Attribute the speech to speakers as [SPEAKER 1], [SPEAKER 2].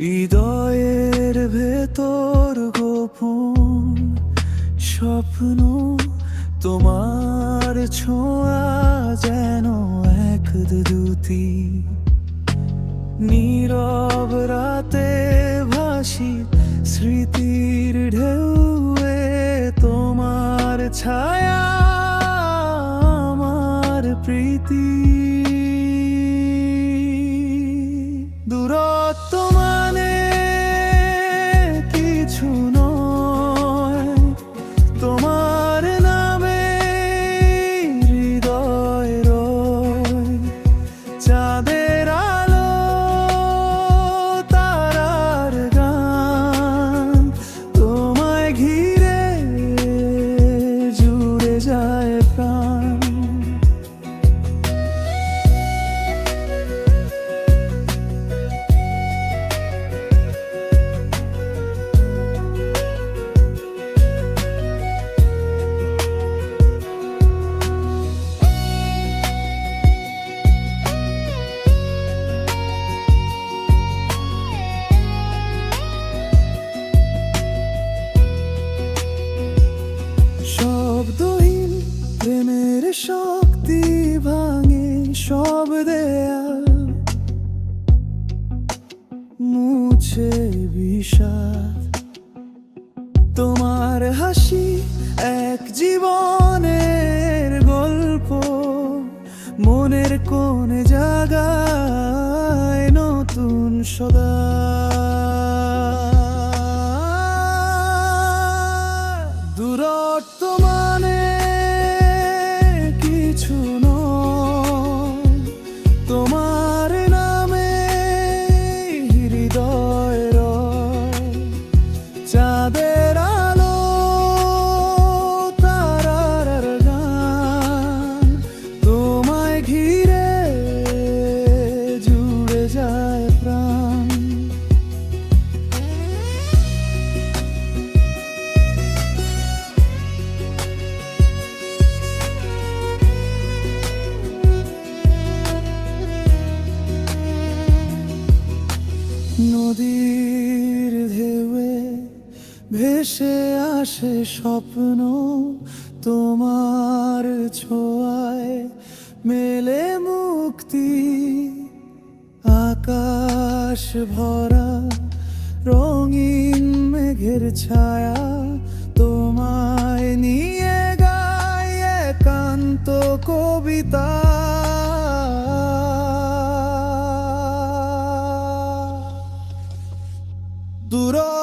[SPEAKER 1] হৃদয়ের ভেতর গোপন স্বপ্ন তোমার ছোঁয়া যেন এক দুতি। নীরব রাতে ভাসিত শক্তি ভাঙে সব দেয়াল মুছে বিষাদ। তোমার হাসি এক জীবনের গল্প। মনের কোন জায়গায় নতুন সদা। ঘিরে জুড়ে যায় প্রাণ। নদীর ঢেউয়ে ভেসে আসে স্বপ্ন তোমার ছোঁয়ায়। মেলে মুক্তি আকাশ ভরা রঙিন মেঘের ছায়া তোমায় নিয়ে গায় একান্ত কবিতা। দূরত্ব